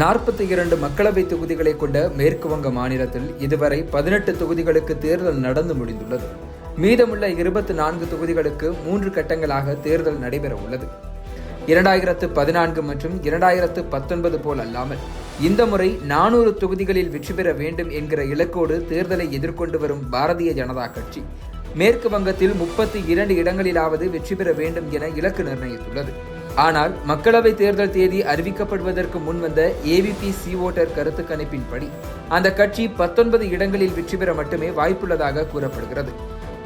நாற்பத்தி இரண்டு மக்களவை தொகுதிகளை கொண்ட மேற்கு வங்க மாநிலத்தில் இதுவரை பதினெட்டு தொகுதிகளுக்கு தேர்தல் நடந்து முடிந்துள்ளது. மீதமுள்ள இருபத்தி நான்கு தொகுதிகளுக்கு மூன்று கட்டங்களாக தேர்தல் நடைபெற உள்ளது. இரண்டாயிரத்து பதினான்கு மற்றும் இரண்டாயிரத்து பத்தொன்பது போல் அல்லாமல் இந்த முறை நானூறு தொகுதிகளில் வெற்றி பெற வேண்டும் என்கிற இலக்கோடு தேர்தலை எதிர்கொண்டு வரும் பாரதிய ஜனதா கட்சி மேற்கு வங்கத்தில் முப்பத்தி இரண்டு இடங்களிலாவது வெற்றி பெற வேண்டும் என இலக்கு நிர்ணயித்துள்ளது. ஆனால் மக்களவை தேர்தல் தேதி அறிவிக்கப்படுவதற்கு முன் வந்த ஏவிபி சி ஓட்டர் கருத்து கணிப்பின்படி அந்த கட்சி பத்தொன்பது இடங்களில் வெற்றி பெற மட்டுமே வாய்ப்புள்ளதாக கூறப்படுகிறது.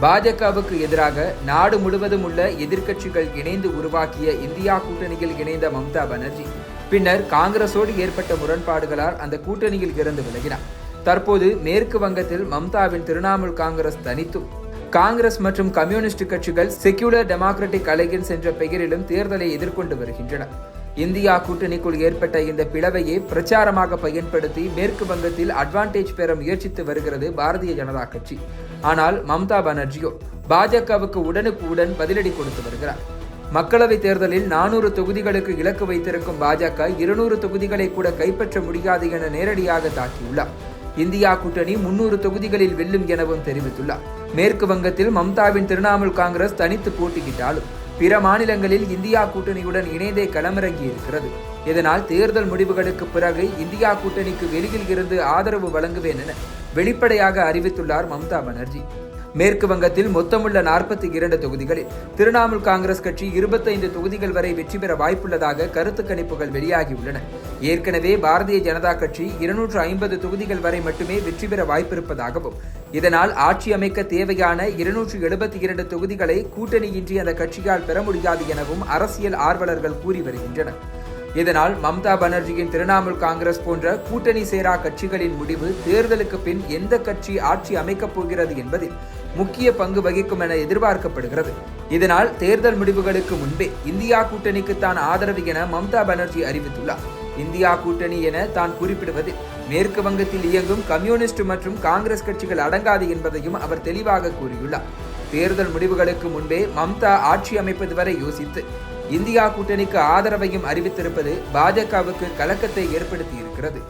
பாஜகவுக்கு எதிராக நாடு முழுவதும் உள்ள எதிர்க்கட்சிகள் இணைந்து உருவாக்கிய இந்தியா கூட்டணியில் இணைந்த மம்தா பானர்ஜி பின்னர் காங்கிரசோடு ஏற்பட்ட முரண்பாடுகளால் அந்த கூட்டணியில் இருந்து விலகினார். தற்போது மேற்கு வங்கத்தில் மம்தாவின் திரிணாமுல் காங்கிரஸ் தனித்தும் காங்கிரஸ் மற்றும் கம்யூனிஸ்ட் கட்சிகள் செக்யூலர் டெமோக்ராட்டிக் அலையன்ஸ் என்ற பெயரிலும் தேர்தலை எதிர்கொண்டு வருகின்றன. இந்தியா கூட்டணிக்குள் ஏற்பட்ட இந்த பிளவையை பிரச்சாரமாக பயன்படுத்தி மேற்கு வங்கத்தில் அட்வான்டேஜ் பெற முயற்சித்து வருகிறது பாரதிய ஜனதா கட்சி. ஆனால் மம்தா பானர்ஜியோ பாஜகவுக்கு உடனுக்கு உடன் பதிலடி கொடுத்து வருகிறார். மக்களவை தேர்தலில் நானூறு தொகுதிகளுக்கு இலக்கு வைத்திருக்கும் பாஜக இருநூறு தொகுதிகளை கூட கைப்பற்ற முடியாது என நேரடியாக தாக்கியுள்ளார். இந்தியா கூட்டணி முன்னூறு தொகுதிகளில் வெல்லும் எனவும் தெரிவித்துள்ளார். மேற்கு வங்கத்தில் மம்தாவின் திரிணாமுல் காங்கிரஸ் தனித்து போட்டியிட்டாலும் பிற மாநிலங்களில் இந்தியா கூட்டணியுடன் இணைந்தே களமிறங்கி இருக்கிறது. இதனால் தேர்தல் முடிவுகளுக்கு பிறகு இந்தியா கூட்டணிக்கு வெளியில் இருந்து ஆதரவு வழங்குவேன் என வெளிப்படையாக அறிவித்துள்ளார் மம்தா பானர்ஜி. மேற்கு வங்கத்தில் மொத்தமுள்ள நாற்பத்தி இரண்டு தொகுதிகளில் திரிணாமுல் காங்கிரஸ் கட்சி இருபத்தைந்து தொகுதிகள் வரை வெற்றி பெற வாய்ப்புள்ளதாக கருத்து கணிப்புகள் வெளியாகியுள்ளன. ஏற்கனவே பாரதிய ஜனதா கட்சி இருநூற்று ஐம்பது தொகுதிகள் வரை மட்டுமே வெற்றி பெற வாய்ப்பிருப்பதாகவும் இதனால் ஆட்சி அமைக்க தேவையான இருநூற்று எழுபத்தி இரண்டு தொகுதிகளை கூட்டணியின்றி அந்த கட்சியால் பெற முடியாது எனவும் அரசியல் ஆர்வலர்கள் கூறி வருகின்றனர். இதனால் மம்தா பானர்ஜியின் திரிணாமுல் காங்கிரஸ் போன்ற கூட்டணி சேரா கட்சிகளின் முடிவு தேர்தலுக்கு பின் எந்த கட்சி ஆட்சி அமைக்கப் போகிறது என்பதில் முக்கிய பங்கு வகிக்கும் என எதிர்பார்க்கப்படுகிறது. இதனால் தேர்தல் முடிவுகளுக்கு முன்பே இந்தியா கூட்டணிக்கு தான் ஆதரவு என மம்தா பானர்ஜி அறிவித்துள்ளார். இந்தியா கூட்டணி என தான் குறிப்பிடுவதில் மேற்கு வங்கத்தில் இயங்கும் கம்யூனிஸ்ட் மற்றும் காங்கிரஸ் கட்சிகள் அடங்காது என்பதையும் அவர் தெளிவாக கூறியுள்ளார். தேர்தல் முடிவுகளுக்கு முன்பே மம்தா ஆட்சி அமைப்பது வரை யோசித்து இந்தியா கூட்டணிக்கு ஆதரவையும் அறிவித்திருப்பது பாஜகவுக்கு கலக்கத்தை ஏற்படுத்தியிருக்கிறது.